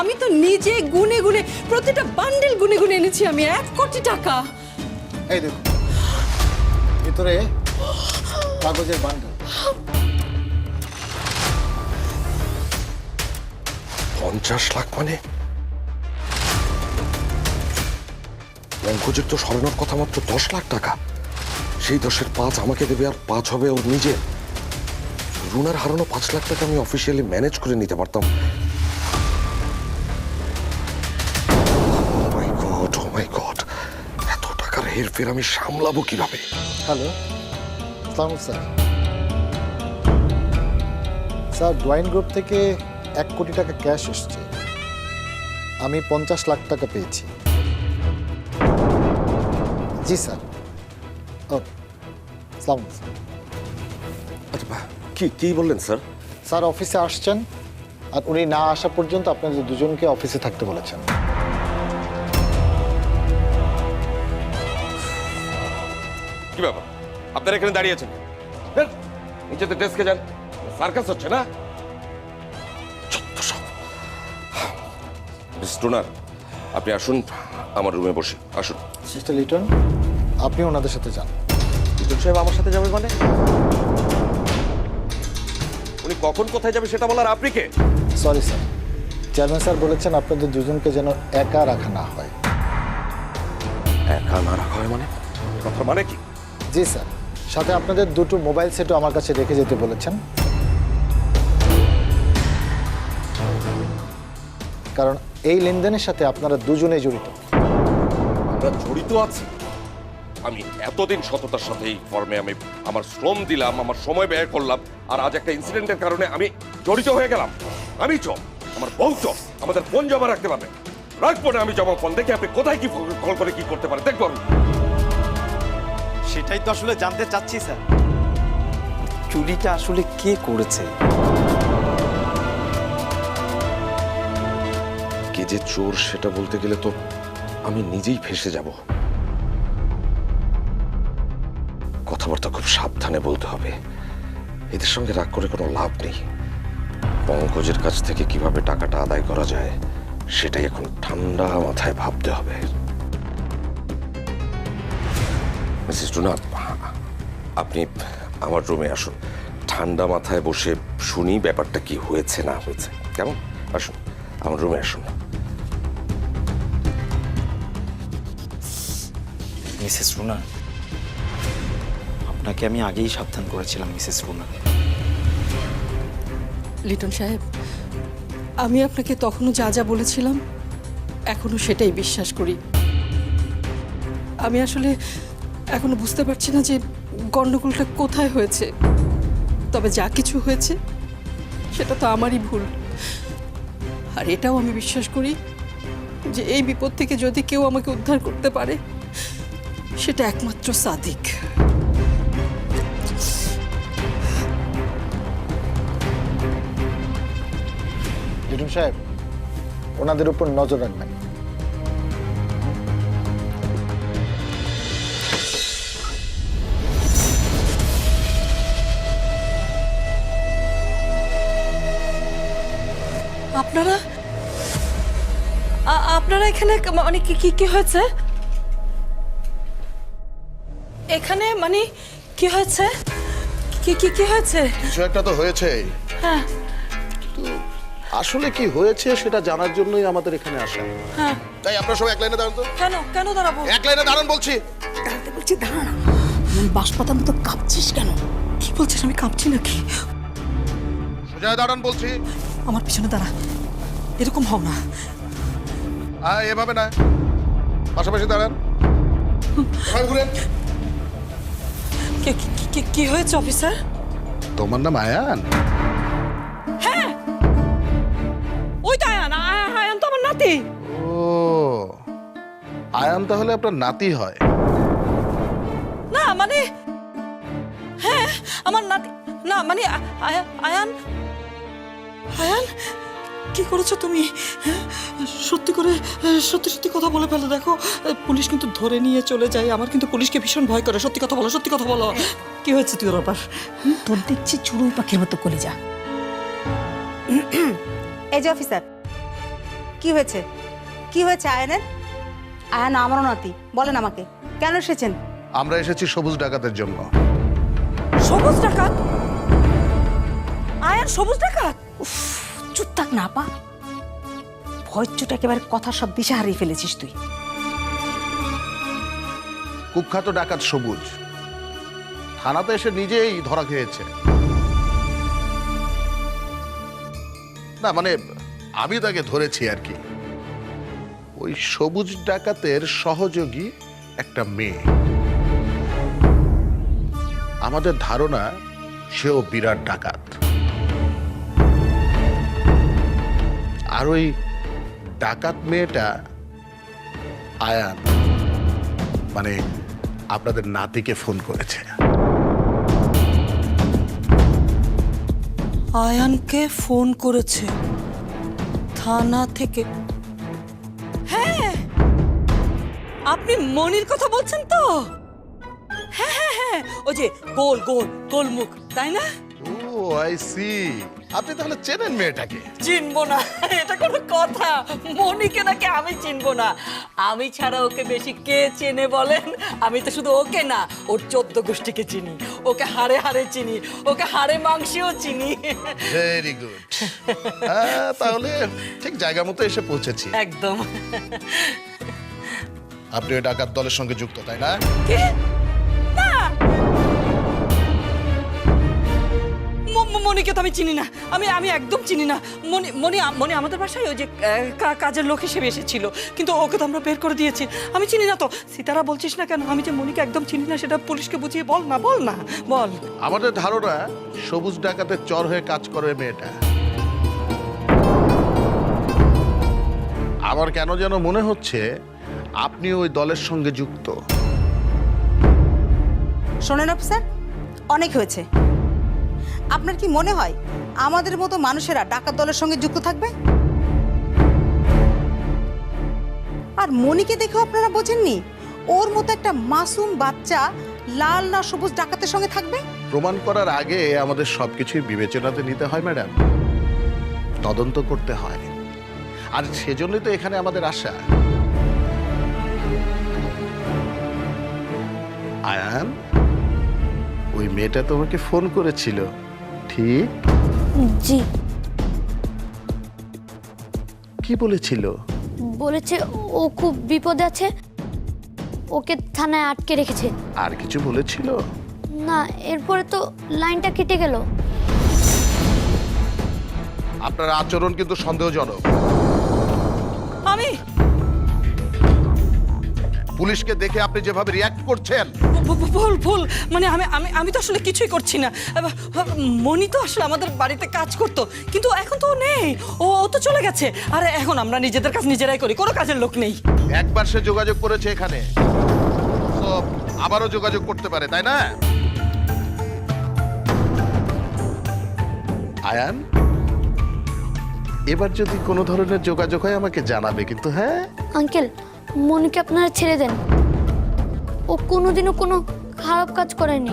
আমি তো নিজে গুনে গুনে প্রতিটা বান্ডেল গুনে গুনে এনেছি আমি এক কোটি টাকা। এই দেখুন ভিতরে কাগজের বান্ডেল পঞ্চাশ লাখ মানে? পঙ্কজের তো সরানোর কথা মাত্র দশ লাখ টাকা। সেই দশের পাঁচ আমাকে দেবে আর পাঁচ হবে ওর নিজের। রুনার হারানো পাঁচ লাখ টাকা আমি অফিসিয়ালি ম্যানেজ করে নিতে পারতাম। হেরফের আমি সামলাবো কীভাবে? হ্যালো? সালাম স্যার। স্যার ডোয়াইন গ্রুপ থেকে এক কোটি টাকা ক্যাশ এসছে। আমি পঞ্চাশ লাখ টাকা পেয়েছি। জি স্যার। সালাম আচ্ছা কি কি বললেন স্যার? স্যার অফিসে আসছেন। আর উনি না আসা পর্যন্ত আপনাদের দুজনকে অফিসে থাকতে বলেছেন। কি ব্যাপার? আপনারা এখানে দাঁড়িয়ে আছেন বের, নিচেতে ডেস্কে যান। সার্কাস হচ্ছে না? আপনি আসুন আমার রুমে বসে। আসুন। সিস্টার লিটন আপনি ওনাদের সাথে যান। লিটন সাহেব আমার সাথে যাবে মানে? উনি কখন কোথায় যাবে সেটা বলার আপনি কে? সরি স্যার চেয়ারম্যান স্যার বলেছেন আপনাদের দুজনকে যেন একা রাখা না হয়। একা না রাখা হয় মানে? কথা মানে কি? জি, স্যার। সাথে আপনাদের দুটো মোবাইল সেটও আমার কাছে রেখে যেতে বলেছেন। কারণ এই লেনদেনের সাথে আপনারা দুজনেই জড়িত। আমরা জড়িত আছি। আমি এতদিন সততার সাথে এই ফর্মে আমি আমার শ্রম দিলাম, আমার সময় ব্যয় করলাম, আর আজ একটা ইনসিডেন্টের কারণে আমি জড়িত হয়ে গেলাম। আমি চ আমার বউ চ আমাদের ফোন জমা রাখতে পারবে। রাখব না আমি জমা ফোন দেখে আপনি কোথায় কি কল করে কি করতে পারেন? দেখব আমি। সেটাই তো আসলে জানতে চাচ্ছি স্যার। চুরিটা আসলে কে করেছে? কে যে চোর সেটা বলতে গেলে তো আমি নিজেই ফেসে যাব। কথাবার্তা খুব সাবধানে বলতে হবে। এদের সঙ্গে রাগ করে কোনো লাভ নেই। পঙ্কজের কাছ থেকে কীভাবে টাকাটা আদায় করা যায় সেটাই এখন ঠান্ডা মাথায় ভাবতে হবে। মিসেস টুনা আপনি আমার রুমে আসুন। ঠান্ডা মাথায় বসে শুনি ব্যাপারটা কি হয়েছে না হয়েছে। কেমন? আসুন আমার রুমে আসুন। মিসেস রুনা আপনাকে আমি আগেই সাবধান করেছিলাম মিসেস রুনা। লিটন সাহেব আমি আপনাকে তখনও যা যা বলেছিলাম এখনও সেটাই বিশ্বাস করি। আমি আসলে এখনও বুঝতে পারছি না যে গন্ডগোলটা কোথায় হয়েছে। তবে যা কিছু হয়েছে, সেটা তো আমারই ভুল। আর এটাও আমি বিশ্বাস করি যে এই বিপদ থেকে যদি কেউ আমাকে উদ্ধার করতে পারে, সেটা একমাত্র সাদিক। লিটন সাহেব, ওনাদের উপর নজর রাখবেন। আপনারা? আপনারা এখানে মানে কি কি কি হয়েছে? এখানে মানে কি হয়েছে? কি কি কি হয়েছে? কিছু একটা তো হয়েছে। হ্যাঁ। আসলে কি হয়েছে সেটা জানার জন্যই আমাদের এখানে আসা। হ্যাঁ। তাই আপনারা সব এক লাইনে দাঁড়ান তো। কেন? কেন দাঁড়াবো? এক লাইনে দাঁড়ান বলছি। দাঁড়াতে বলছি দাঁড়া না। এমন মতো কাঁপছিস কেন? কি বলছিস? আমি কাঁপছি নাকি? সোজা দাঁড়ান বলছি। আমার পিছনে দাঁড়া। এরকম হও না। আয় এভাবে না। পাশাপাশি দাঁড়ান। ঘুরেন কি হয়েছে অফিসার? তোমার নাম আয়ান? ওই তো আয়ান। আয়া- আয়ান তো আমার নাতি। ও আয়ান তাহলে আপনার নাতি হয়। না মানে হ্যাঁ আমার নাতি না মানে আয়ান আয়ান? কি করেছ তুমি? হ্যাঁ? সত্যি করে সত্যি সত্যি কথা বলে ফেলো। দেখো পুলিশ কিন্তু ধরে নিয়ে চলে যায়। আমার কিন্তু পুলিশকে ভীষণ ভয় করে। সত্যি কথা বলো সত্যি কথা বলো। কি হয়েছে তুই ওর ব্যাপার? তোর দেখছি চুড়ুই পাখির মতো কলে যা এই যে অফিসার কি হয়েছে? কি হয়েছে আয়নের? আয়ান আমারও নাতি বলেন আমাকে কেন এসেছেন? আমরা এসেছি সবুজ ডাকাতের জন্য। সবুজ ডাকাত? আয়ন সবুজ ডাকাত? চুপ থাক না পা ভয়চুট একেবারে কথা সব দিশা হারিয়ে ফেলেছিস তুই। কুখ্যাত ডাকাত সবুজ। থানাতে এসে নিজেই ধরা খেয়েছে। না মানে আমি তাকে ধরেছি আর কি। ওই সবুজ ডাকাতের সহযোগী একটা মেয়ে। আমাদের ধারণা, সেও বিরাট ডাকাত। আর ওই ডাকাত মেয়েটা আয়ান মানে আপনাদের নাতিকে ফোন করেছে। আয়ানকে ফোন করেছে থানা থেকে। হ্যাঁ আপনি মনির কথা বলছেন তো? হ্যাঁ হ্যাঁ হ্যাঁ ওই যে গোল গোল গোল মুখ তাই না? ও আই সি আপনি তাহলে চেনেন মেয়েটাকে? চিনবো না এটা কোনো কথা। মনিকে নাকি আমি চিনবো না। আমি ছাড়া ওকে বেশি কে চেনে বলেন? আমি তো শুধু ওকে না ওর চোদ্দ গোষ্ঠীকে চিনি। ওকে হাড়ে হাড়ে চিনি ওকে হাড়ে মাংসেও চিনি। ভেরি গুড তাহলে ঠিক জায়গা মতো এসে পৌঁছেছি। একদম। আপনি ওই ডাকাত দলের সঙ্গে যুক্ত তাই না? না মনিকে তো আমি চিনি না। আমি আমি একদম চিনি না। মনি মনি মনি আমাদের বাসায় ওই যে কাজের লোক হিসেবে এসেছিল। কিন্তু ওকে তো আমরা বের করে দিয়েছি। আমি চিনি না তো। সীতারা বলছিস না কেন? আমি যে মনিকে একদম চিনি না সেটা পুলিশকে বুঝিয়ে বল না বল না বল। আমাদের ধারণা সবুজ ডাকাতে চর হয়ে কাজ করে মেয়েটা। আমার কেন যেন মনে হচ্ছে আপনি ওই দলের সঙ্গে যুক্ত। শোনেন অফিসার অনেক হয়েছে। আপনার কি মনে হয় আমাদের মতো মানুষেরা ডাকাত দলের সঙ্গে যুক্ত থাকবে? আর মনিকে দেখেও আপনারা বোঝেননি? ওর মতো একটা মাসুম বাচ্চা লাল না সবুজ ডাকাতের সঙ্গে থাকবে? প্রমাণ করার আগে আমাদের সবকিছুই বিবেচনাতে নিতে হয়, ম্যাডাম। তদন্ত করতে হয়। আর সেজন্যই তো এখানে আমাদের আশা। আয়ান, ওই মেয়েটা তোমাকে ফোন করেছিল। ঠিক জি। কি বলেছিল? বলেছে ও খুব বিপদে আছে ওকে থানায় আটকে রেখেছে। আর কিছু বলেছিল? না এরপরে তো লাইনটা কেটে গেল। আপনার আচরণ কিন্তু সন্দেহজনক। আমি? পুলিশকে দেখে আপনি যেভাবে রিয়াক্ট করছেন। ভুল ভুল। মানে আমি আমি আমি তো আসলে কিছুই করছি না। মনি তো আসলে আমাদের বাড়িতে কাজ করতো কিন্তু এখন তো নেই। ও ও তো চলে গেছে। আর এখন আমরা নিজেদের কাজ নিজেরাই করি কোনো কাজের লোক নেই। একবার সে যোগাযোগ করেছে এখানে। তো আবারও যোগাযোগ করতে পারে তাই না? আয়ান এবার যদি কোনো ধরনের যোগাযোগ হয় আমাকে জানাবে কিন্তু হ্যাঁ? আঙ্কেল মনিকে আপনারা ছেড়ে দেন। ও কোনোদিনও কোনো খারাপ কাজ করেনি।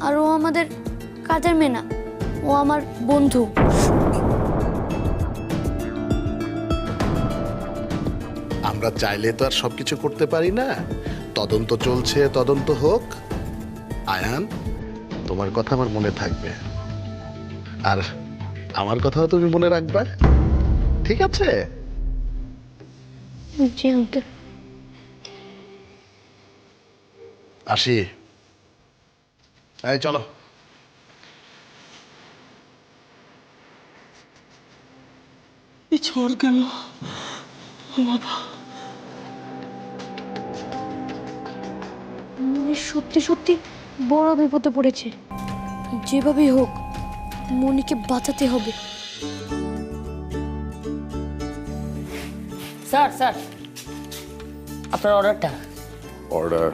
আর ও আমাদের কাজের মেয়ে না, ও আমার বন্ধু। আমরা চাইলে তো আর সবকিছু করতে পারি না। তদন্ত চলছে, তদন্ত হোক। আয়ান, তোমার কথা আমার মনে থাকবে। আর আমার কথাও তুমি মনে রাখবে? ঠিক আছে? জি আঙ্কেল আসি। এই চলো। ঝড় গেল বাবা। মনি সত্যি সত্যি বড় বিপদে পড়েছে। যেভাবেই হোক মনিকে বাঁচাতে হবে। Sir sir. আপনার অর্ডারটা অর্ডার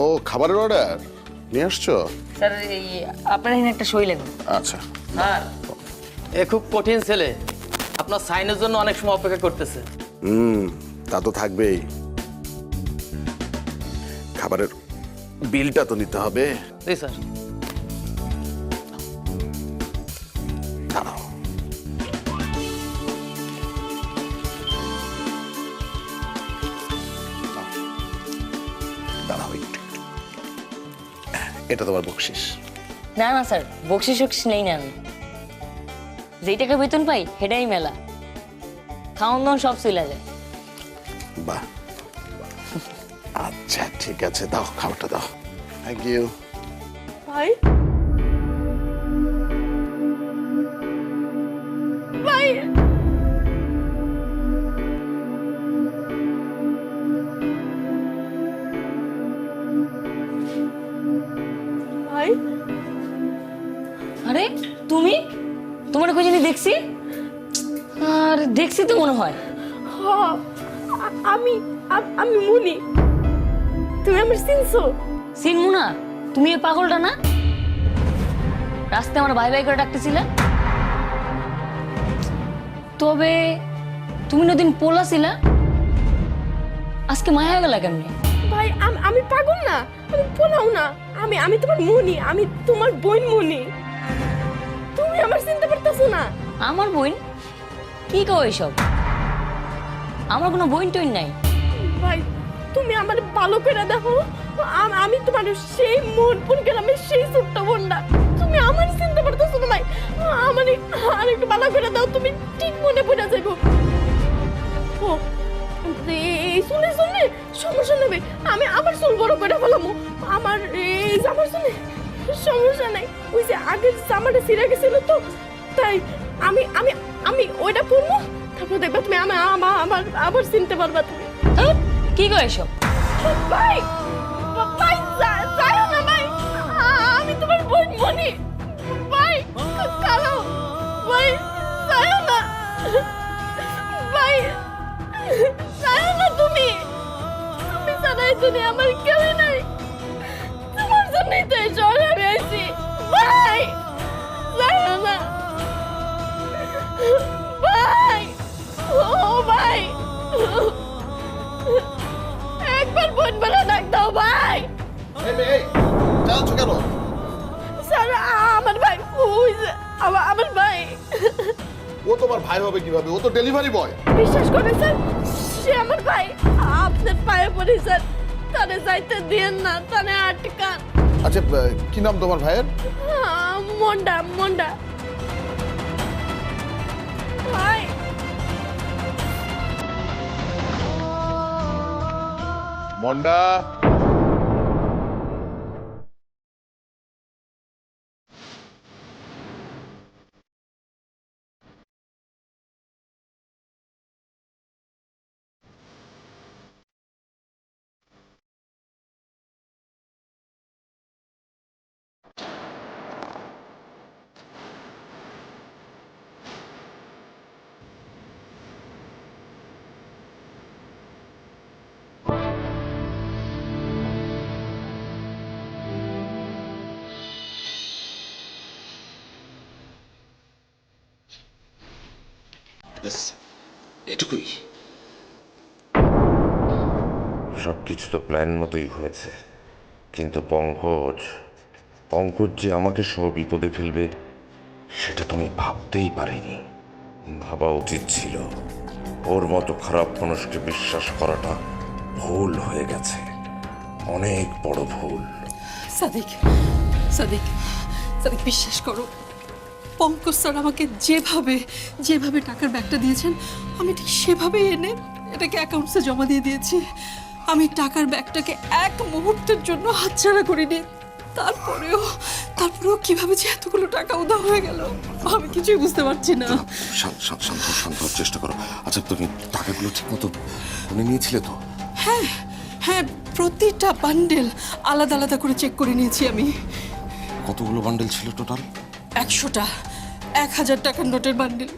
ও খাবারের অর্ডার নিয়ে আসছো? স্যার এই আপনার এখানে একটা সই লাগবে। আচ্ছা। স্যার। এ খুব কঠিন ছেলে। আপনার সাইনের জন্য অনেক সময় অপেক্ষা করতেছে। হুম তা তো থাকবেই। খাবারের বিলটা তো নিতে হবে। জি স্যার। এটা তোমার বকশিস। না না স্যার বকশিস বকশিস নেই না আমি। যেই টাকা বেতন পাই সেটাই মেলা। খাওয়ান দাওয়ান সব চলে যায়। বাহ। আচ্ছা ঠিক আছে দাও খাবারটা দাও। থ্যাংক ইউ ভাই? ভাই। আরে তুমি? তোমার কই জানি দেখছি? আর দেখছি তো মনে হয়। আমি আমি মুনি। তুমি আমার চিনছো? চিনমু না। তুমি এই পাগলটা না? রাস্তায় আমার ভাই ভাই করে ডাকতেছিলে। তবে তুমি নদিন পোলা ছিলা। আজকে মায়া হয়ে গেল কেমনি? ভাই আমি পাগল না। আমি পোলাও না। আমি আমি তোমার মুনি আমি তোমার বোন মুনি। তুমি আমার চিনতে পারতেছো না। আমার বোন? কি কো এইসব আমার কোনো বোন টইন নাই। ভাই তুমি আমার ভালো করে দেখো। আমি তোমার সেই মোহনপুর গ্রামের সেই ছোট্ট বোনটা। তুমি আমার চিনতে পারতেছো না ভাই। আমার আর একটু ভালো করে দাও তুমি ঠিক মনে পড়ে যাইবো। ও এই শুনে শুনে সমস্যা নেবে আমি আবার চুল বড় করে ফেলাম। আমার এই জামার শুনে সমস্যা নাই। ওই যে আগের জামাটা ছিঁড়ে গেছিল তো তাই আমি আমি আমি ওইটা পরবো। তারপর দেখবে তুমি আমার আমার আবার চিনতে পারবা তুমি? কি গো এইসব ভাই ভাই সে আমার ভাই আপনার পায়ে পড়ি স্যার তারে যাইতে দিয়েন না তারে আটকান। আচ্ছা কি নাম তোমার ভাইয়ের? মন্ডা মন্ডা। ভাই। মন্ডা। এটুকুই। সব কিছু তো প্ল্যান মতোই হয়েছে। কিন্তু পঙ্কজ পঙ্কজ যে আমাকে সব বিপদে ফেলবে সেটা তুমি ভাবতেই পারিনি। ভাবা উচিত ছিল। ওর মতো খারাপ মানুষকে বিশ্বাস করাটা ভুল হয়ে গেছে। অনেক বড় ভুল। সাদিক সাদিক সাদিক বিশ্বাস করো। পঙ্কজ স্যার আমাকে যেভাবে যেভাবে টাকার ব্যাগটা দিয়েছেন আমি ঠিক সেভাবেই এনে এটাকে অ্যাকাউন্টসে জমা দিয়ে দিয়েছি। আমি টাকার ব্যাগটাকে এক মুহূর্তের জন্য হাতছাড়া করিনি। তারপরেও তারপরেও কীভাবে যে এতগুলো টাকা উদা হয়ে গেল আমি কিছুই বুঝতে পারছি না। শান্ত শান্ত শান্ত শান্ত হওয়ার চেষ্টা করো। আচ্ছা তুমি টাকাগুলো ঠিক মতো মনে নিয়েছিলে তো? হ্যাঁ হ্যাঁ প্রতিটা বান্ডেল আলাদা আলাদা করে চেক করে নিয়েছি আমি। কতগুলো বান্ডেল ছিল টোটাল একশোটা। এক হাজার টাকার নোটের বান্ডেল।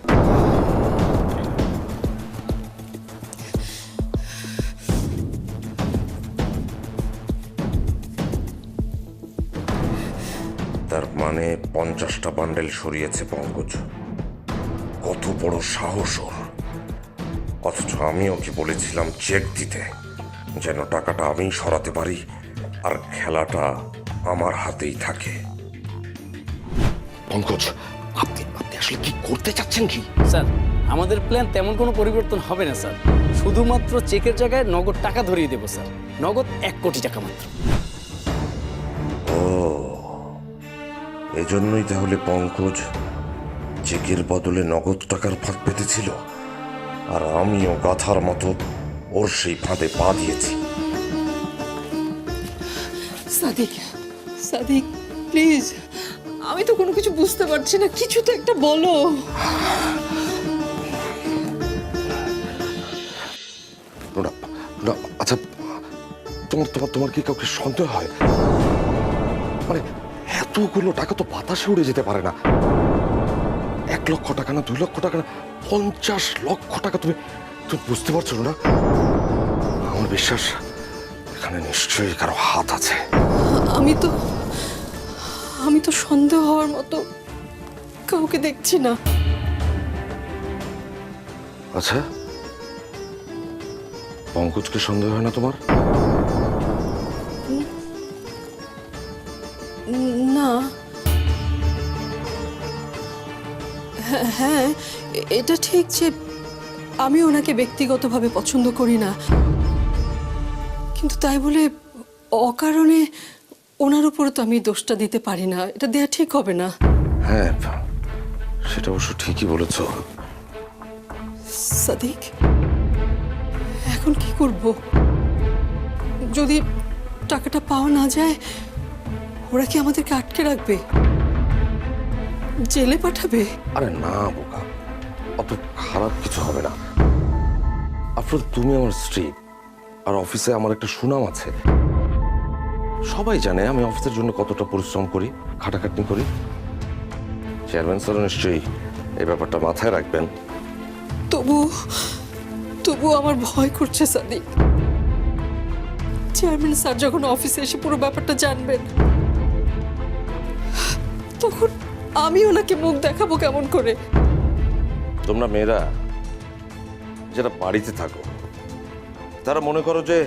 তার মানে পঞ্চাশটা বান্ডেল সরিয়েছে পঙ্কজ। কত বড় সাহস ওর। অথচ আমি ওকে বলেছিলাম চেক দিতে যেন টাকাটা আমি সরাতে পারি আর খেলাটা আমার হাতেই থাকে। পঙ্কজ আপনি আপনি আসলে কি করতে চাচ্ছেন কি? স্যার আমাদের প্ল্যান তেমন কোনো পরিবর্তন হবে না স্যার। শুধুমাত্র চেকের জায়গায় নগদ টাকা ধরিয়ে দেবো স্যার। নগদ এক কোটি টাকা মাত্র। ও এজন্যই তাহলে পঙ্কজ চেকের বদলে নগদ টাকার ফাঁদ পেতেছিল। আর আমিও গাথার মতো ওর সেই ফাঁদে পা দিয়েছি। সাদিক সাদিক প্লিজ। আমি তো কোনো কিছু বুঝতে পারছি না। কিছু তো একটা বলো। না, না, আচ্ছা তোমার তোমার তোমার কি কাউকে সন্দেহ হয়? মানে এতগুলো টাকা তো বাতাসে উড়ে যেতে পারে না। এক লক্ষ টাকা না দুই লক্ষ টাকা না পঞ্চাশ লক্ষ টাকা তুমি তুমি বুঝতে পারছ না আমার বিশ্বাস এখানে নিশ্চয়ই কারও হাত আছে। আমি তো আমি তো সন্দেহ হওয়ার মতো কাউকে দেখছি না। আচ্ছা পঙ্কজকে সন্দেহ হয় না তোমার? না। হ্যাঁ, হ্যাঁ এটা ঠিক যে আমি ওনাকে ব্যক্তিগতভাবে পছন্দ করি না। কিন্তু তাই বলে অকারণে ওনার উপরে তো আমি দোষটা দিতে পারি না। এটা দেয়া ঠিক হবে না। হ্যাঁ সেটা অবশ্য ঠিকই বলেছ। সাদিক এখন কি করব? যদি টাকাটা পাওয়া না যায় ওরা কি আমাদেরকে আটকে রাখবে? জেলে পাঠাবে? আরে না বোকা। অত খারাপ কিছু হবে না। আপনার তুমি আমার স্ত্রী আর অফিসে আমার একটা সুনাম আছে। সবাই জানে আমি অফিসের জন্য কতটা পরিশ্রম করি খাটাখাটনি করি। চেয়ারম্যান স্যার নিশ্চয়ই এই ব্যাপারটা মাথায় রাখবেন। তবু তবু আমার ভয় করছে সাদিক চেয়ারম্যান স্যার যখন অফিসে এসে পুরো ব্যাপারটা জানবেন তখন আমি ওনাকে মুখ দেখাবো কেমন করে। তোমরা মেয়েরা যারা বাড়িতে থাকো তারা মনে করো যে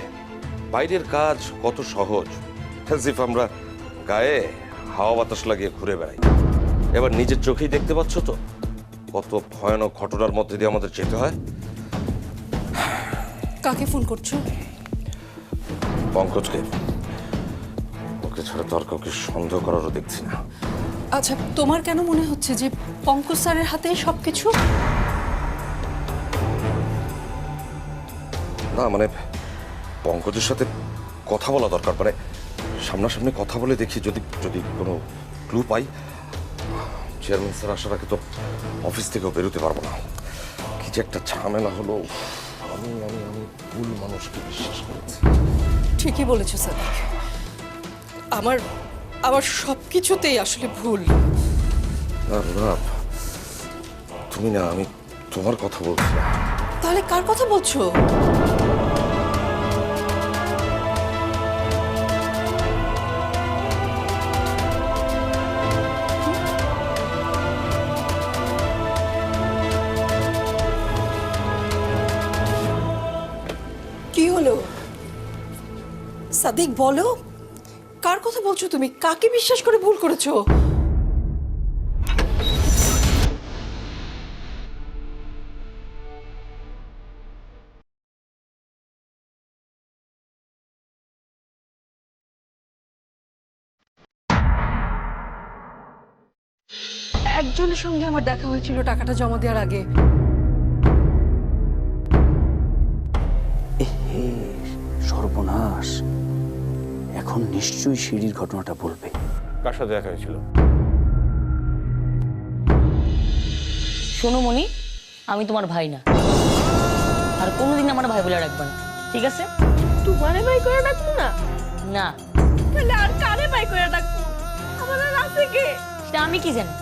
বাইরের কাজ কত সহজ। সিফ আমরা গায়ে হাওয়া বাতাস লাগিয়ে ঘুরে বেড়াই। এবার নিজের চোখেই দেখতে পাচ্ছ তো কত ভয়ানক ঘটনার মধ্যে দিয়ে আমাদের যেতে হয়। কাকে ফোন করছ? পঙ্কজকে। ওকে ছাড়া তো আর কাউকে সন্দেহ করারও দেখছি না। আচ্ছা তোমার কেন মনে হচ্ছে যে পঙ্কজ স্যারের হাতে সবকিছু? না মানে পঙ্কজের সাথে কথা বলা দরকার মানে সামনাসামনি কথা বলে দেখি যদি যদি কোনো ক্লু পাই। চেয়ারম্যান স্যার আসার আগে তো অফিস থেকেও বেরোতে পারব না। কি যে একটা ঝামেলা হলো আমি আমি আমি ভুল মানুষকে বিশ্বাস করেছি। ঠিকই বলেছ স্যার। আমার আমার সব কিছুতেই আসলে ভুল। তুমি না আমি তোমার কথা বলছি তাহলে কার কথা বলছো? সাদিক বলো। কার কথা বলছো তুমি? কাকে বিশ্বাস করে ভুল করেছ? একজনের সঙ্গে আমার দেখা হয়েছিল টাকাটা জমা দেওয়ার আগে। এখন নিশ্চয়ই সিঁড়ির ঘটনাটা বলবে। কার সাথে দেখা হয়েছিল? শোনো মনি আমি তোমার ভাই না। আর কোনোদিন আমার ভাই বলে রাখবে না ঠিক আছে? তোমারে ভাই করে ডাকবো না? না। তাহলে আর কারে বাই করে ডাকবো? আমার আর আছে কে? সেটা আমি কি জানি?